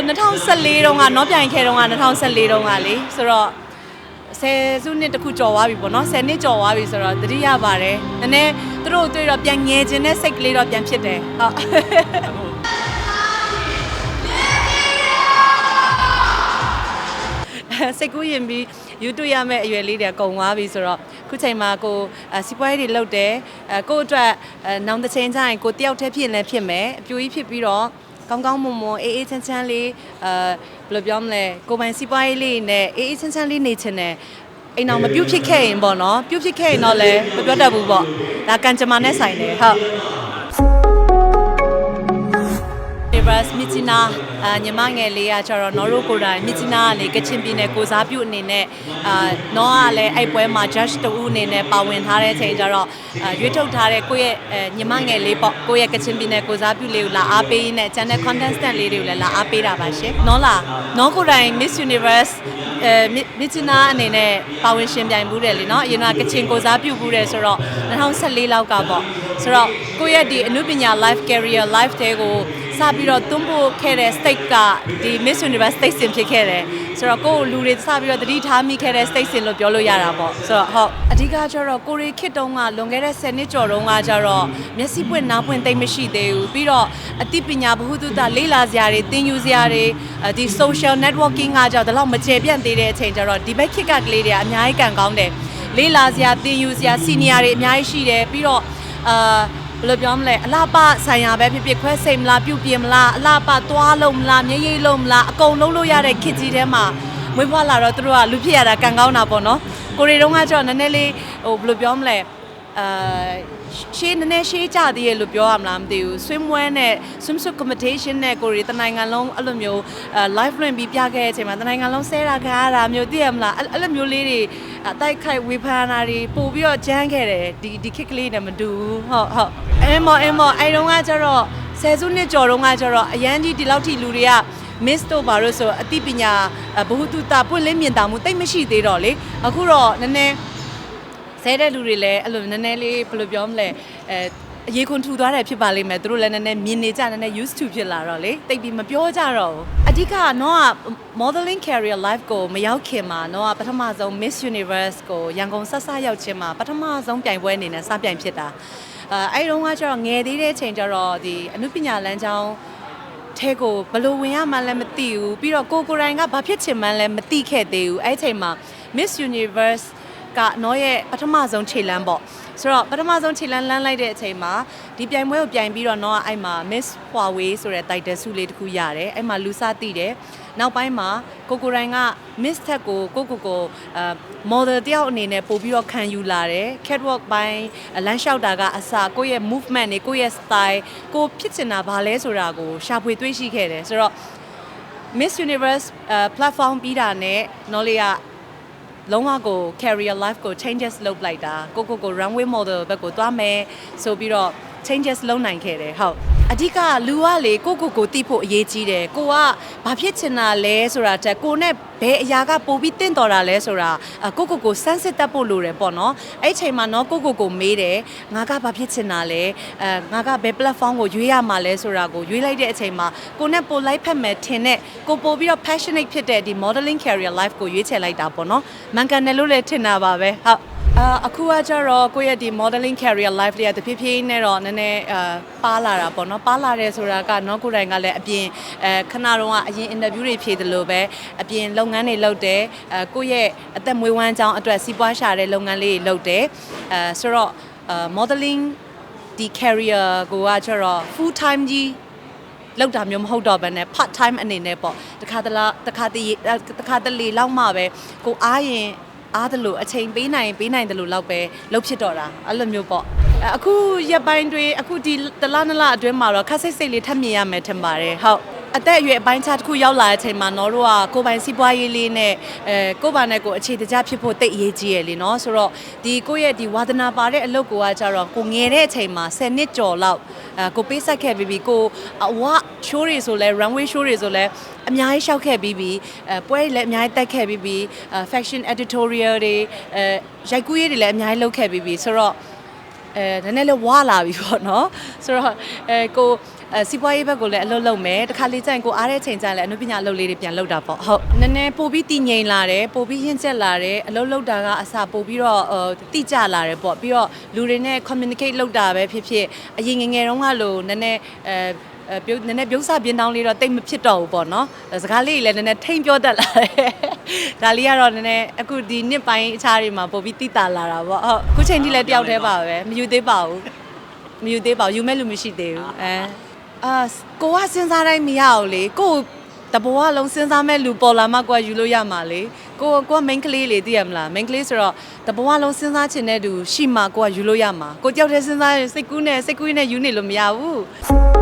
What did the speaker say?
2014တုန်းကနော်ပြိုင်ခဲတုန်းက2014တုန်းကလေဆိုတော့ဆယ်စုနှစ်တခုကျော်သွားပြီပေါ့နော်ဆယ်နှစ်ကျော်သွားပြီဆိုတော့တတိယပါတယ်နည်းနည်းသူတို့တွေ့တော့ပြန်ငယ်ခြင်းနဲ့စိတ်ကလေးတော့ပြန်ဖြစ်တယ်ဟုတ်စိတ်ကူးရင်ပြီး YouTube ရမယ့်အရွယ်လေးတွေအကုန်သွားပြီဆိုတော့ ခုချိန်မှာကိုအဲစီးပွားရေးတွေလုပ်တယ်အဲကိုယ့်အတွက်အဲနောင်တစ်ချိန်ကျရင်ကိုတယောက်တည်းဖြစ်ရင်လည်းဖြစ်မယ်အပြိုကြီးဖြစ်ပြီးတော့ကောင်းကောင်းမွန်မွန်အေးအေးချမ်းချမ်းလေးအဲဘယ်လိုပြောမလဲကိုယ်ပိုင်စီးပွားရေးလေးနဲ့အေးအေးချမ်းချမ်းလေးနေချင်တယ်အိမ်အောင်မပြုတ်ဖြစ်ခဲ့ရင်ပေါ့နော်ပြုတ်ဖြစ်ခဲ့ရင်တော့လည်းမပြောတတ်ဘူးပေါ့ဒါကံကြမ္မာနဲ့ဆိုင်တယ်ဟုတ် Universe မြစ်ကြီးနားအာညီမငယ်လေးကကျတော့နော်ရိုကိုယ်တိုင်မြစ်ကြီးနားကနေကချင်ပြည်နယ်ကိုစားပြုအနေနဲ့အာနော်ကလည်းအဲ့ပွဲမှာ judge တူအနေနဲ့ပါဝင်ထားတဲ့အချိန်ကျတော့အာရွေးထုတ်ထားတဲ့ကိုယ့်ရဲ့အဲညီမငယ်လေးပေါ့ကိုယ့်ရဲ့ကချင်ပြည်နယ်ကိုစားပြုလေးကိုလာအားပေးရင်းနဲ့ channel contestant လေးတွေကိုလည်းလာအားပေးတာပါရှင်နော်လားနော်ကိုယ်တိုင် Miss Universe အဲမြစ်ကြီးနားအနေနဲ့ပါဝင်ရှင်ပြိုင်မှုတယ်လေနော်အရင်ကကချင်ကိုစားပြုမှုတယ်ဆိုတော့2014လောက်ကပေါ့ဆိုတော့ကိုယ့်ရဲ့ဒီအမှုပညာ life career life တဲကို စပြီးတော့တွန်းပို့ခဲ့တဲ့ state ကဒီ Miss Universe state စင်ဖြစ်ခဲ့တယ်ဆိုတော့ကိုယ့်လူတွေစပြီးတော့တတိထားမိခဲ့တဲ့ state စင်လို့ပြောလို့ရတာပေါ့ဆိုတော့ဟုတ်အဓိကကျတော့ကိုရီခစ်တုံးကလွန်ခဲ့တဲ့10နှစ်ကျော်တုန်းကကျတော့မျက်စိပွင့်နားပွင့်သိမ့်မရှိသေးဘူးပြီးတော့အသိပညာဘ ഹു တုတလေ့လာစရာတွေသင်ယူစရာတွေအဲဒီ social networking ကကြောင့်ဒီလောက်မကျေပြန့်သေးတဲ့အချိန်ကျတော့ဒီဘက်ခစ်ကကလေးတွေကအများကြီးကန်ကောင်းတယ်လေ့လာစရာသင်ယူစရာ senior တွေအများကြီးရှိတယ်ပြီးတော့အာ ဘယ်လိုပြောမလဲအလားပဆိုင်ရာပဲဖြစ်ဖြစ်ခွဲစိမ်မလားပြုတ်ပြင်းမလားအလားပသွားလုံးမလားမျက်ရည်လုံးမလားအကုန်လုံးလို့ရတဲ့ခစ်ကြီးထဲမှာမွေးဖွားလာတော့သူတို့ကလူဖြစ်ရတာကန်ကောင်းတာပေါ့နော်ကိုရီတုန်းကကျတော့နည်းနည်းလေးဟိုဘယ်လိုပြောမလဲအာ ရှေးနည်းနည်းရှေးကြသေးရလို့ပြောရမလားမသိဘူး swimwear နဲ့ swimsuit competition နဲ့ကိုရီတနိုင်ငံလုံးအဲ့လိုမျိုးအဲ live လွှင့်ပြီးပြခဲ့တဲ့အချိန်မှာတနိုင်ငံလုံးဆဲတာခါရတာမျိုးသိရမလားအဲ့အဲ့လိုမျိုးလေးတွေအတိုက်ခိုက်ဝေဖန်တာတွေပို့ပြီးတော့ကြမ်းခဲ့တယ်ဒီဒီခစ်ကလေးနဲ့မတူဘူးဟုတ်ဟုတ်အဲမော်အဲမော်အဲ့တုန်းကကျတော့ဆယ်စုနှစ်ကျော်တုန်းကကျတော့အရန်ကြီးဒီလောက်ထိလူတွေက miss တို့ဘာလို့ဆိုအသိပညာဘ ഹു တုတပွင့်လင်းမြင်တာမှုတိတ်မရှိသေးတော့လေအခုတော့နည်းနည်း ဆဲတဲ့လူတွေလည်းအဲ့လိုနည်းနည်းလေးဘယ်လိုပြောမလဲအဲအရေးခွန်ထူသွားတယ်ဖြစ်ပါလိမ့်မယ်သူတို့လည်းနည်းနည်းမြင်နေကြနည်းနည်း used to ဖြစ်လာတော့လေတိတ်ပြီးမပြောကြတော့ဘူးအဓိကတော့က modeling career life ကိုမရောက်ခင်မှာတော့ပထမဆုံး Miss Universe ကိုရန်ကုန်ဆက်ဆက်ရောက်ချင်းမှာပထမဆုံးပြိုင်ပွဲအနေနဲ့စပြိုင်ဖြစ်တာအဲအဲ့တုန်းကကျတော့ငယ်သေးတဲ့အချိန်ကျတော့ဒီအနုပညာလမ်းကြောင်းထဲကိုဘယ်လိုဝင်ရမှန်းလည်းမသိဘူးပြီးတော့ကိုကိုယ်တိုင်ကဘာဖြစ်ချင်မှန်းလည်းမသိခဲ့သေးဘူးအဲ့ဒီအချိန်မှာ Miss Universe ကနော်ရဲ့ပထမဆုံးခြေလမ်းပေါ့ဆိုတော့ပထမဆုံးခြေလမ်းလမ်းလိုက်တဲ့အချိန်မှာဒီပြိုင်ပွဲကိုပြိုင်ပြီးတော့နော်ကအဲ့မှာ Miss Huawei ဆိုတဲ့ title ဆုလေးတစ်ခုရတယ်အဲ့မှာလူစားသိတယ်နောက်ပိုင်းမှာကိုကိုယ်တိုင်က Miss ထက်ကိုကိုကိုကိုအဲ model တယောက်အနေနဲ့ပို့ပြီးတော့ခံယူလာတယ် catwalk ပိုင်းလမ်းလျှောက်တာကအစကိုယ့်ရဲ့ movement တွေကိုယ့်ရဲ့ style ကိုဖြစ်ချင်တာဘာလဲဆိုတာကိုရှာဖွေတွေ့ရှိခဲ့တယ်ဆိုတော့ Miss Universe အဲ platform ပြီးတာနဲ့နော်လေးက လုံးဝကို career life ကို changes လုပ်လိုက်တာကိုကိုကို runway model ဘက်ကိုသွားမယ်ဆိုပြီးတော့ changes လုပ်နိုင်ခဲ့တယ်ဟုတ် အဓိကလူကလေကိုကိုကိုတိဖို့အရေးကြီးတယ်ကိုကဘာဖြစ်ချင်တာလဲဆိုတာတက်ကိုနဲ့ဘယ်အရာကပိုပြီးတင့်တော်တာလဲဆိုတာအကိုကိုကိုစမ်းစစ်တတ်ဖို့လိုတယ်ပေါ့နော်အဲ့ချိန်မှာနော်ကိုကိုကိုမေးတယ်ငါကဘာဖြစ်ချင်တာလဲအဲငါကဘယ် platform ကိုရွေးရမှာလဲဆိုတာကိုရွေးလိုက်တဲ့အချိန်မှာကိုနဲ့ပိုလိုက်ဖက်မယ်ထင်တဲ့ကိုပိုပြီးတော့ passionate ဖြစ်တဲ့ဒီ modeling career life ကိုရွေးချယ်လိုက်တာပေါ့နော်မှန်ကန်တယ်လို့လည်းထင်တာပါပဲဟုတ် အာအခုကကျတော့ကိုယ့်ရဲ့ဒီ modeling career life လေးကတဖြည်းဖြည်းနဲ့တော့နည်းနည်းအာပါလာတာပေါ့နော်ပါလာတယ်ဆိုတာကနော်ကိုယ်တိုင်ကလည်းအပြင်အဲခဏတော့ကအရင် interview တွေဖြေတယ်လို့ပဲအပြင်လုပ်ငန်းတွေလုပ်တယ်အဲကိုယ့်ရဲ့အသက်မွေးဝမ်းကြောင်းအတွက်စီးပွားရှာတဲ့လုပ်ငန်းလေးတွေလုပ်တယ်အဲဆိုတော့အာ modeling ဒီ career ကိုကကျတော့ full time ကြီးလောက်တာမျိုးမဟုတ်တော့ဘဲနဲ့ part time အနေနဲ့ပေါ့တခါတလားတခါတည်းတခါတလေလောက်မှပဲကိုအားရင် အားတယ်လို့အချိန်ပေးနိုင်ပေးနိုင်တယ်လို့လောက်ပဲလုပ်ဖြစ်တော့တာအဲ့လိုမျိုးပေါ့အဲ့အခုရက်ပိုင်းတွေအခုဒီတလားနလားအတွင်းမှာတော့ခက်စိတ်စိတ်လေးထပ်မြင်ရမယ်ထင်ပါတယ်ဟုတ်အသက်အရွယ်အပိုင်းခြားတစ်ခုရောက်လာတဲ့အချိန်မှာနော်တို့ကကိုယ်ပိုင်စီးပွားရေးလေးနဲ့အဲကိုယ်ပိုင်နဲ့ကိုယ်အခြေတကျဖြစ်ဖို့တိတ်အရေးကြီးရယ်လीနော်ဆိုတော့ဒီကိုယ့်ရဲ့ဒီဝါသနာပါတဲ့အလုပ်ကိုကကြတော့ကိုငယ်တဲ့အချိန်မှာ10နှစ်ကျော်လောက်အဲ ကိုပေးဆက်ခဲ့ပြီးပြီးကိုအဝ show တွေဆိုလဲ runway show တွေဆိုလဲအများကြီးရှောက်ခဲ့ပြီးပြီးအဲပွဲတွေလည်းအများကြီးတက်ခဲ့ပြီးပြီးအဲ fashion editorial တွေအဲရိုက်ကူးရေးတွေလည်းအများကြီးလုပ်ခဲ့ပြီးပြီးဆိုတော့အဲနည်းနည်းလေးဝါလာပြီပေါ့နော်ဆိုတော့အဲကို အဲစီးပွားရေးဘက်ကိုလည်းအလုပ်လုပ်မယ်တခါလေကျရင်ကိုအားတဲ့အချိန်ကျရင်လည်းအနုပညာအလုပ်လေးတွေပြန်လုပ်တာပေါ့ဟုတ်နည်းနည်းပို့ပြီးတည်ငြိမ်လာတယ်ပို့ပြီးရင့်ကျက်လာတယ်အလုပ်လုပ်တာကအစပို့ပြီးတော့ဟိုတိကျလာတယ်ပေါ့ပြီးတော့လူတွေနဲ့ communicate လုပ်တာပဲဖြစ်ဖြစ်အရင်ငယ်ငယ်တုန်းကလို့နည်းနည်းအဲအဲပြုတ်နည်းနည်းပြုံးစားပြင်းတောင်းလေးတော့တိတ်မဖြစ်တော့ဘူးပေါ့နော်စကားလေးတွေလည်းနည်းနည်းထိမ့်ပြောတတ်လာတယ်ဒါလေးကတော့နည်းနည်းအခုဒီနှစ်ပိုင်းအခြားတွေမှာပို့ပြီးတိတာလာတာပေါ့ဟုတ်အခုချိန်ထိလည်းတယောက်တည်းပါပဲမယူသေးပါဘူးမယူသေးပါဘူးယူမဲ့လူမရှိသေးဘူးအဲ အာကိုကစဉ်းစားတိုင်းမရအောင်လေကိုတဘောကလုံးစဉ်းစားမဲ့လူပေါ်လာမှကိုကယူလို့ရမှာလေကိုကိုက main ကလေးလေသိရမလား main ကလေးဆိုတော့တဘောကလုံးစဉ်းစားချင်တဲ့သူရှိမှကိုကယူလို့ရမှာကိုကြောက်တဲ့စဉ်းစားရင်စိတ်ကူးနဲ့စိတ်ကူးနဲ့ယူနေလို့မရဘူး